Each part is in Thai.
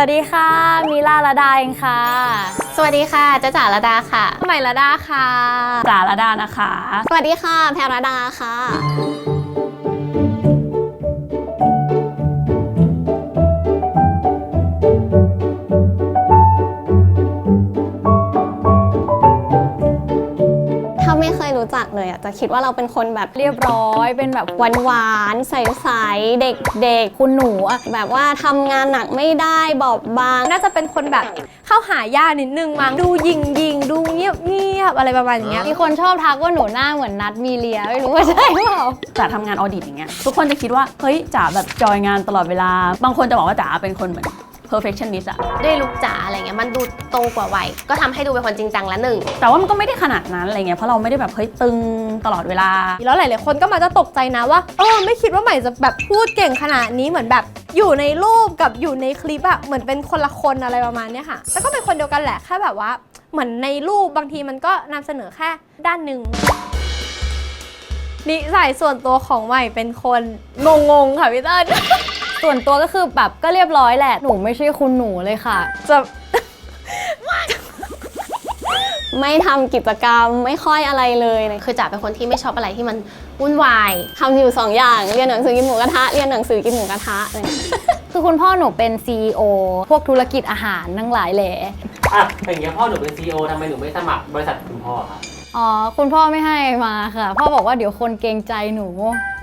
วัสดีค่ะมีลาละดาเองค่ะ สวัสดีค่ะจ้าจ๋าระดาค่ะ ใหม่ละดาค่ะ จ๋าละดานะคะ สวัสดีค่ะ แพรระดาค่ะ อะจะคิดว่าเราเป็นคนแบบเรียบร้อย เป็นแบบหวานหวานๆใสๆเด็กคุณหนูอะๆแบบว่าทำงานหนักไม่ได้บอบบาง น่าจะเป็นคนแบบเข้าหายากนิดนึงมั้งดูยิงยิงๆดูเงียบเงียบๆอะไรประมาณอย่างเงี้ย มีคนชอบทักว่าหนูหน้าเหมือนนัดมีเลีย ไม่รู้ว่าใช่เปล่า จ๋าทำงานออดิตอย่างเงี้ยทุกคนจะคิดว่าเฮ้ยจ๋าแบบจอยงานตลอดเวลา บางคนจะบอกว่าจ๋าเป็นคนเหมือน perfectionist อะด้วยลุกจ๋าอะไรเงี้ยมันดูโตกว่าวัยก็ทำให้ดูเป็นคนจริงจังละหนึ่ง แต่ว่ามันก็ไม่ได้ขนาดนั้นอะไรเงี้ยเพราะเราไม่ได้แบบเฮ้ยตึงตลอดเวลา แล้วหลายๆคนก็มาจะตกใจนะว่าเออไม่คิดว่าใหม่จะแบบพูดเก่งขนาดนี้เหมือนแบบอยู่ในรูปกับอยู่ในคลิปอะเหมือนเป็นคนละคนอะไรประมาณเนี้ยค่ะแต่ก็เป็นคนเดียวกันแหละแค่แบบว่าเหมือนในรูปบางทีมันก็นำเสนอแค่ด้านหนึ่ง นิสัยส่วนตัวของใหม่เป็นคนงงๆค่ะพี่เต้น ส่วนตัวก็คือแบบก็เรียบร้อยแหละ หนูไม่ใช่คุณหนูเลยค่ะ จะ ไม่ทำกิจกรรมไม่ค่อยอะไรเลยคือจ๋าเป็นคนที่ไม่ชอบอะไรที่มันวุ่นวายทำอยู่สองอย่างเรียนหนังสือกินหมูกระทะเรียนหนังสือกินหมูกระทะอะไรอย่างเงี้ยคือคุณพ่อหนูเป็น CEO พวกธุรกิจอาหารทั้งหลายแหละ อะอย่างเงี้ยพ่อหนูเป็นซีอทำไมหนูไม่สมัครบริษัทคุณพ่อครับ อ๋อคุณพ่อไม่ให้มาค่ะ พ่อบอกว่าเดี๋ยวคนเกรงใจหนู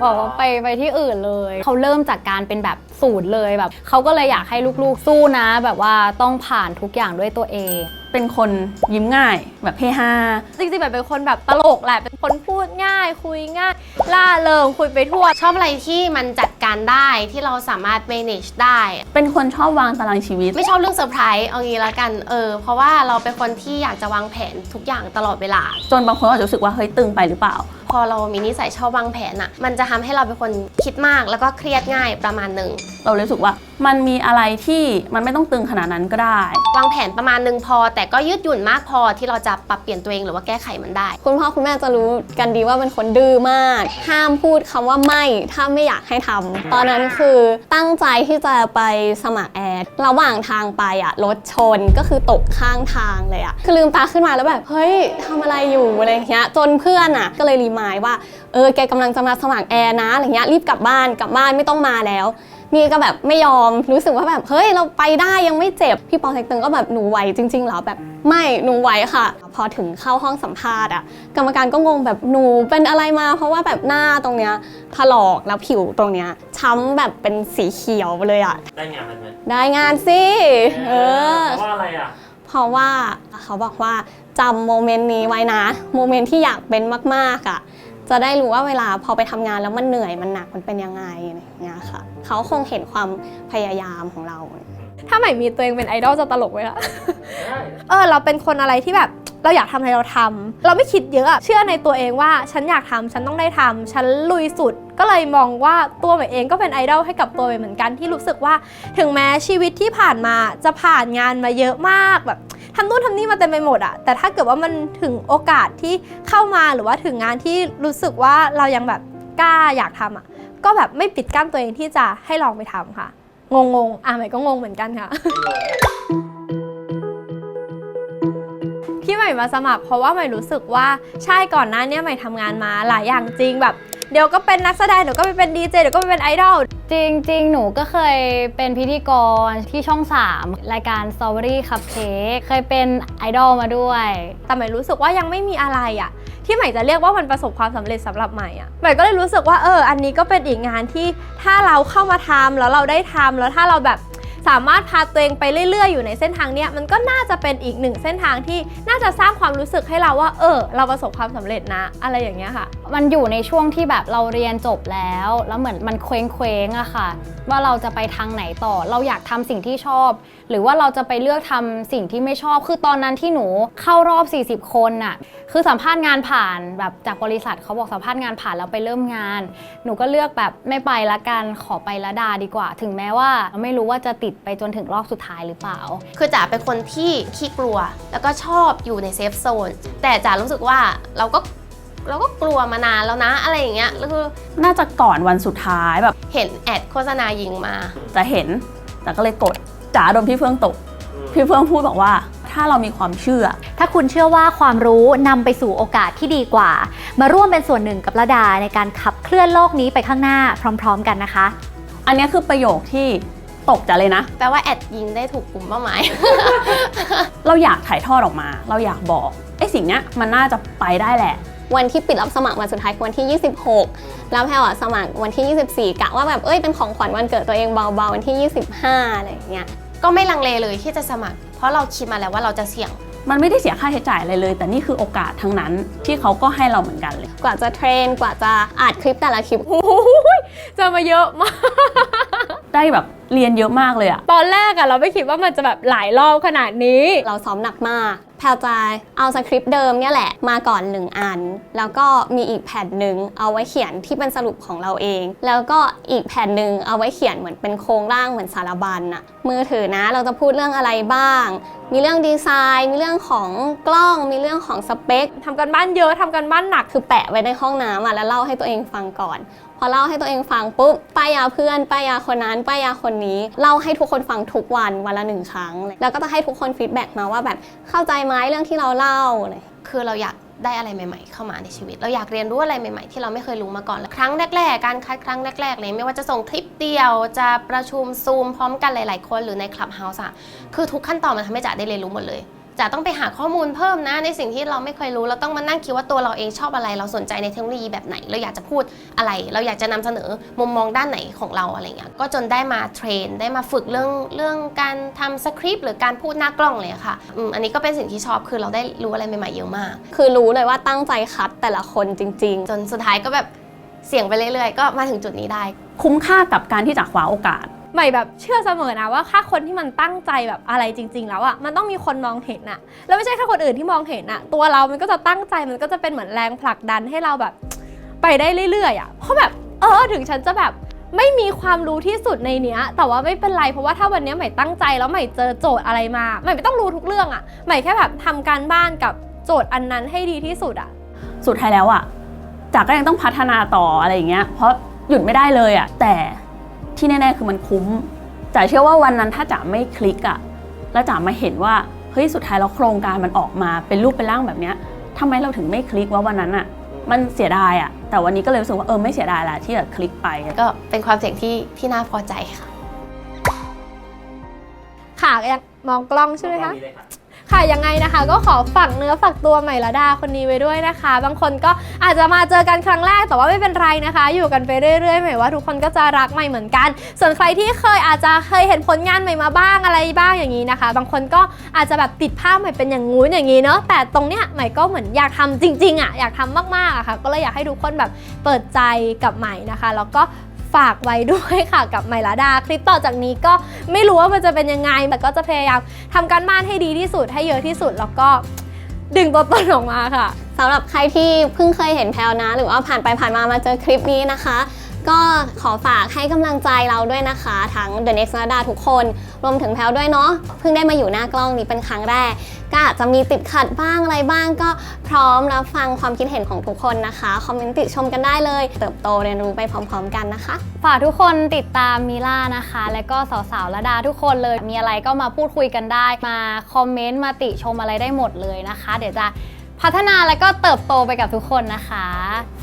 บอกว่าไปไปที่อื่นเลย เขาเริ่มจากการเป็นแบบสูตรเลยแบบเขาก็เลยอยากให้ลูกๆสู้นะ แบบว่าต้องผ่านทุกอย่างด้วยตัวเอง เป็นคนยิ้มง่ายแบบเฮฮาจริงๆแบบเป็นคนแบบตลกแหละ เป็นคนพูดง่าย คุยง่าย ล่าเริงคุยไปทั่ว ชอบอะไรที่มันจัดการได้ที่เราสามารถ manage ได้ เป็นคนชอบวางตารางชีวิต ไม่ชอบเรื่องเซอร์ไพรส์เอางี้ละกันเออเพราะว่าเราเป็นคนที่อยากจะวางแผนทุกอย่างตลอดเวลา จนบางคนอาจจะรู้สึกว่าเฮ้ยตึงไปหรือเปล่า พอเรามีนิสัยชอบวางแผนอะมันจะทำให้เราเป็นคนคิดมากแล้วก็เครียดง่ายประมาณหนึ่ง เรารู้สึกว่า มันมีอะไรที่มันไม่ต้องตึงขนาดนั้นก็ได้ วางแผนประมาณหนึ่งพอ แต่ก็ยืดหยุ่นมากพอที่เราจะปรับเปลี่ยนตัวเองหรือว่าแก้ไขมันได้ คุณพ่อคุณแม่จะรู้กันดีว่าเป็นคนดื้อมาก ห้ามพูดคำว่าไม่ถ้าไม่อยากให้ทำตอนนั้นคือตั้งใจที่จะไปสมัครแอร์ระหว่างทางไปอะรถชนก็คือตกข้างทางเลยอะคือลืมตาขึ้นมาแล้วแบบเฮ้ยทำอะไรอยู่อะไรอย่างเงี้ยจนเพื่อนอะก็เลยรีมายด์ว่าเออแกกำลังจะมาสมัครแอร์นะอะไรเงี้ยรีบกลับบ้านกลับบ้านไม่ต้องมาแล้ว นี่ก็แบบไม่ยอมรู้สึกว่าแบบเฮ้ยเราไปได้ยังไม่เจ็บพี่ปอเทคตึงก็แบบหนูไหวจริงๆเหรอแบบไม่หนูไหวค่ะ พอถึงเข้าห้องสัมภาษณ์อะกรรมการก็งงแบบหนูเป็นอะไรมา เพราะว่าแบบหน้าตรงเนี้ยถลอกแล้วผิวตรงเนี้ยช้ำแบบเป็นสีเขียวไปเลยอะได้งานมันไหมได้งานสิเออเพราะว่าอะไรอะเพราะว่าเขาบอกว่าจำโมเมนต์นี้ไว้นะโมเมนต์ที่อยากเป็นมากๆอะ จะได้รู้ว่าเวลาพอไปทำงานแล้วมันเหนื่อยมันหนักมันเป็นยังไงอะไรอย่างเงี้ยค่ะ เขาคงเห็นความพยายามของเรา ถ้าใหม่มีตัวเองเป็นไอดอลจะตลกไหมคะได้เออเราเป็นคนอะไรที่แบบเราอยากทำอะไรเราทำเราไม่คิดเยอะอะเชื่อในตัวเองว่าฉันอยากทำฉันต้องได้ทำฉันลุยสุด ก็เลยมองว่าตัวใหม่เองก็เป็นไอดอลให้กับตัวใหม่เหมือนกันที่รู้สึกว่า ถึงแม้ชีวิตที่ผ่านมาจะผ่านงานมาเยอะมากแบบ ทำนู่นทำนี่มาเต็มไปหมดอะแต่ถ้าเกิดว่ามันถึงโอกาสที่เข้ามาหรือว่าถึงงานที่รู้สึกว่าเรายังแบบกล้าอยากทำอะก็แบบไม่ปิดกั้นตัวเองที่จะให้ลองไปทำค่ะงงงๆอะใหม่ก็งงเหมือนกันค่ะที่ใหม่มาสมัครเพราะว่าใหม่รู้สึกว่าใช่ก่อนหน้านี้ใหม่ทำงานมาหลายอย่างจริงแบบ เดี๋ยวก็เป็นนักแสดงเดี๋ยวก็ไปเป็นดีเจเดี๋ยวก็ไปเป็นไอดอลจริง ๆ หนูก็เคยเป็นพิธีกรที่ช่อง 3 รายการ Strawberry Cupcake เคยเป็นไอดอลมาด้วย แต่ใหม่รู้สึกว่ายังไม่มีอะไรอะที่ใหม่จะเรียกว่ามันประสบความสำเร็จสำหรับใหม่อะใหม่ก็เลยรู้สึกว่าเออ อันนี้ก็เป็นอีกงานที่ถ้าเราเข้ามาทำแล้วเราได้ทำแล้วถ้าเราแบบ สามารถพาตัวเองไปเรื่อยๆ อยู่ในเส้นทางเนี้ยมันก็น่าจะเป็นอีกหนึ่งเส้นทางที่น่าจะสร้างความรู้สึกให้เราว่า เออ เราประสบความสำเร็จนะ อะไรอย่างเงี้ยค่ะ มันอยู่ในช่วงที่แบบเราเรียนจบแล้ว แล้วเหมือนมันเคว้งเคว้งๆอะค่ะ ว่าเราจะไปทางไหนต่อ เราอยากทำสิ่งที่ชอบ หรือว่าเราจะไปเลือกทำสิ่งที่ไม่ชอบ คือตอนนั้นที่หนูเข้ารอบ 40 คนน่ะคือสัมภาษณ์งานผ่านแบบจากบริษัทเขาบอกสัมภาษณ์งานผ่านแล้วไปเริ่มงาน หนูก็เลือกแบบไม่ไปละกันขอไปละดาดีกว่า ถึงแม้ว่าไม่รู้ว่าจะติดไปจนถึงรอบสุดท้ายหรือเปล่า คือจ๋าเป็นคนที่ขี้กลัว แล้วก็ชอบอยู่ในเซฟโซนแต่จ๋ารู้สึกว่าเราก็เราก็กลัวมานานแล้วนะอะไรอย่างเงี้ยแล้วคือน่าจะก่อนวันสุดท้ายแบบ เห็นแอดโฆษณายิงมา จะเห็นแต่ก็เลยกดจ๋าโดนพี่เฟื่องตก พี่เฟื่องพูดบอกว่าถ้าเรามีความเชื่อ ถ้าคุณเชื่อว่าความรู้นำไปสู่โอกาสที่ดีกว่า มาร่วมเป็นส่วนหนึ่งกับระดาในการขับเคลื่อนโลกนี้ไปข้างหน้าพร้อม ๆ กันนะคะ อันเนี้ยคือประโยคที่ ตกจ๋าเลยนะ แปลว่าแอดยิงได้ถูกกลุ่มเป้าหมาย เราอยากถ่ายทอดออกมา เราอยากบอกไอ้สิ่งเนี้ยมันน่าจะไปได้แหละ วันที่ปิดรับสมัครวันสุดท้ายคือวันที่ 26 แล้วแพลวอะสมัครวันที่ 24กะว่าแบบเอ้ยเป็นของขวัญวันเกิดตัวเองเบาๆวันที่ 25อะไรอย่างเงี้ยก็ไม่ลังเลเลยที่จะสมัคร เพราะเราคิดมาแล้วว่าเราจะเสี่ยง มันไม่ได้เสียค่าใช้จ่ายอะไรเลย แต่นี่คือโอกาสทั้งนั้นที่เขาก็ให้เราเหมือนกันเลย กว่าจะเทรนกว่าจะอัดคลิปแต่ละคลิปเจอมาเยอะมาก ได้แบบเรียนเยอะมากเลยอะตอนแรกอะเราไม่คิดว่ามันจะแบบหลายรอบขนาดนี้ เราซ้อมหนักมาก แพลจะเอาสคริปต์เดิมเนี่ยแหละ มาก่อนหนึ่งอัน แล้วก็มีอีกแผ่นหนึ่งเอาไว้เขียนที่เป็นสรุปของเราเอง แล้วก็อีกแผ่นหนึ่งเอาไว้เขียนเหมือนเป็นโครงร่างเหมือนสารบัญอะมือถือนะเราจะพูดเรื่องอะไรบ้าง มีเรื่องดีไซน์ มีเรื่องของกล้อง มีเรื่องของสเปคทำกันบ้านเยอะทำกันบ้านหนักคือแปะไว้ในห้องน้ำอะแล้วเล่าให้ตัวเองฟังก่อน พอเล่าให้ตัวเองฟังปุ๊บป้ายยาเพื่อนป้ายยาคนนั้นป้ายยาคนนี้เล่าให้ทุกคนฟังทุกวันวันละหนึ่งครั้งเลยแล้วก็จะให้ทุกคนฟีดแบ็กมาว่าแบบเข้าใจไหมเรื่องที่เราเล่าเลยคือเราอยาก ได้อะไรใหม่ ๆ เข้ามาในชีวิต เราอยากเรียนรู้อะไรใหม่ ๆ ที่เราไม่เคยรู้มาก่อนครั้งแรก ๆ การคัดครั้งแรก ๆ เลยไม่ว่าจะส่งคลิปเดียวจะประชุมซูมพร้อมกันหลาย ๆ คนหรือในคลับเฮาส์อะคือทุกขั้นตอนมันทำให้จ๋าได้เรียนรู้หมดเลย จะต้องไปหาข้อมูลเพิ่มนะในสิ่งที่เราไม่เคยรู้เราต้องมานั่งคิดว่าตัวเราเองชอบอะไร เราสนใจในเทคโนโลยีแบบไหน เราอยากจะพูดอะไร เราอยากจะนำเสนอมุมมองด้านไหนของเราอะไรเงี้ยก็จนได้มาเทรนได้มาฝึกเรื่องเรื่องการทำสคริปต์หรือการพูดหน้ากล้องเลยอะค่ะอืมอันนี้ก็เป็นสิ่งที่ชอบคือเราได้รู้อะไรใหม่ๆเยอะมาก คือรู้เลยว่าตั้งใจคัดแต่ละคนจริง ๆ จนสุดท้ายก็แบบเสี่ยงไปเรื่อยๆ ก็มาถึงจุดนี้ได้ คุ้มค่ากับการที่จะคว้าโอกาส ใหม่แบบเชื่อเสมอนะว่าถ้าคนที่มันตั้งใจแบบอะไรจริง ๆ แล้วอะมันต้องมีคนมองเห็นอะแล้วไม่ใช่แค่คนอื่นที่มองเห็นอะตัวเรามันก็จะตั้งใจมันก็จะเป็นเหมือนแรงผลักดันให้เราแบบ ไปได้เรื่อยๆอะเพราะแบบเออถึงฉันจะแบบไม่มีความรู้ที่สุดในเนี้ย แต่ว่าไม่เป็นไรเพราะว่าถ้าวันเนี้ยใหม่ตั้งใจแล้วใหม่เจอโจทย์อะไรมาใหม่ไม่ต้องรู้ทุกเรื่องอะใหม่แค่แบบทำการบ้านกับโจทย์อันนั้นให้ดีที่สุดอะสุดท้ายแล้วอะจาก็ยังต้องพัฒนาต่ออะไรอย่างเงี้ยเพราะหยุดไม่ได้เลยอะแต่ ที่แน่ๆคือมันคุ้มจ๋าเชื่อว่าวันนั้นถ้าจ๋าไม่คลิกอะแล้วจ๋ามาเห็นว่าเฮ้ยสุดท้ายแล้วโครงการมันออกมาเป็นรูปเป็นร่างแบบเนี้ยทำไมเราถึงไม่คลิกว่าวันนั้นอะมันเสียดายอะแต่วันนี้ก็เลยรู้สึกว่าเออไม่เสียดายละที่แบบคลิกไปก็เป็นความเสี่ยงที่ที่น่าพอใจค่ะ ค่ะยังมองกล้องใช่ไหมคะนี่เลยรับ ค่ะยังไงนะคะ ก็ขอฝากเนื้อฝากตัวใหม่ละดาคนนี้ไว้ด้วยนะคะ บางคนก็อาจจะมาเจอกันครั้งแรกแต่ว่าไม่เป็นไรนะคะ อยู่กันไปเรื่อยๆใหม่ว่าทุกคนก็จะรักใหม่เหมือนกัน ส่วนใครที่เคยอาจจะเคยเห็นผลงานใหม่มาบ้างอะไรบ้างอย่างนี้นะคะ บางคนก็อาจจะแบบติดภาพใหม่เป็นอย่างงู้นอย่างนี้เนาะแต่ตรงเนี้ยใหม่ก็เหมือนอยากทำจริงๆอะอยากทำมากๆอะค่ะ ก็เลยอยากให้ทุกคนแบบเปิดใจกับใหม่นะคะ แล้วก็ ฝากไว้ด้วยค่ะกับไมลาดา คลิปต่อจากนี้ก็ไม่รู้ว่ามันจะเป็นยังไง แต่ก็จะพยายามทำการบ้านให้ดีที่สุดให้เยอะที่สุดแล้วก็ดึงตัวตนออกมาค่ะ สำหรับใครที่เพิ่งเคยเห็นแพลวนะ หรือว่าผ่านไปผ่านมามาเจอคลิปนี้นะคะ ก็ขอฝากให้กำลังใจเราด้วยนะคะ ทั้ง The Next นาดาทุกคน รวมถึงแพลวด้วยเนาะเพิ่งได้มาอยู่หน้ากล้องนี้เป็นครั้งแรก ก็อาจจะมีติดขัดบ้างอะไรบ้างก็พร้อมรับฟังความคิดเห็นของทุกคนนะคะคอมเมนต์ติชมกันได้เลย เติบโตเรียนรู้ไปพร้อม ๆ กันนะคะ ฝากทุกคนติดตามมิล่านะคะ และก็สาวๆระดาทุกคนเลยมีอะไรก็มาพูดคุยกันได้มาคอมเมนต์มาติชมอะไรได้หมดเลยนะคะ เดี๋ยวจะ พัฒนาแล้วก็เติบโตไปกับทุกคนนะคะ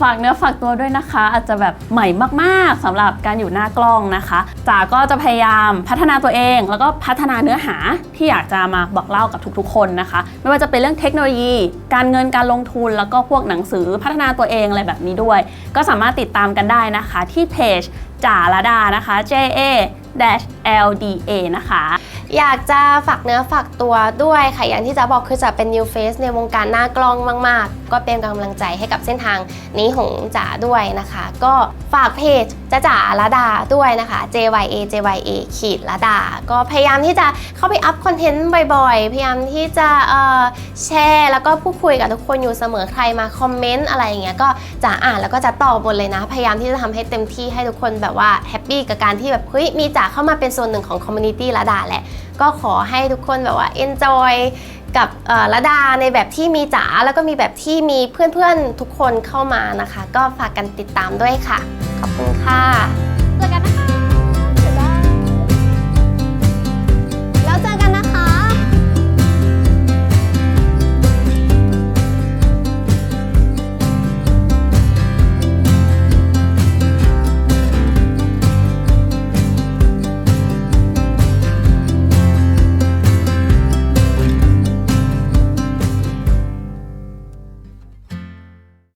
ฝากเนื้อฝากตัวด้วยนะคะ อาจจะแบบใหม่มากๆสำหรับการอยู่หน้ากล้องนะคะจ๋าก็จะพยายามพัฒนาตัวเอง แล้วก็พัฒนาเนื้อหาที่อยากจะมาบอกเล่ากับทุกๆ คนนะคะ ไม่ว่าจะเป็นเรื่องเทคโนโลยี การเงินการลงทุนแล้วก็พวกหนังสือพัฒนาตัวเองอะไรแบบนี้ด้วย ก็สามารถติดตามกันได้นะคะ ที่เพจจ๋าละดานะคะ J A L D A นะคะ อยากจะฝากเนื้อฝากตัวด้วยค่ะอย่างที่จะบอกคือจะเป็น new face ในวงการหน้ากล้องมาก ๆ ก็เป็นกำลังใจให้กับเส้นทางนี้ของจ๋าด้วยนะคะ ก็ฝากเพจจ๋าจ๋าละดาด้วยนะคะ J Y A J Y A ขีดละดา ก็พยายามที่จะเข้าไปอัพคอนเทนต์บ่อยๆ พยายามที่จะแชร์แล้วก็พูดคุยกับทุกคนอยู่เสมอใครมาคอมเมนต์อะไรอย่างเงี้ยก็จะอ่านแล้วก็จะตอบหมดเลยนะ พยายามที่จะทำให้เต็มที่ให้ทุกคนแบบว่าแฮปปี้กับการที่แบบเฮ้ยมีจ๋าเข้ามาเป็นส่วนหนึ่งของคอมมูนิตี้ละดาแหละ ก็ขอให้ทุกคนแบบว่า enjoy กับระดาในแบบที่มีจ๋าแล้วก็มีแบบที่มีเพื่อนๆทุกคนเข้ามานะคะ ก็ฝากกันติดตามด้วยค่ะ ขอบคุณค่ะเจอกันนะคะ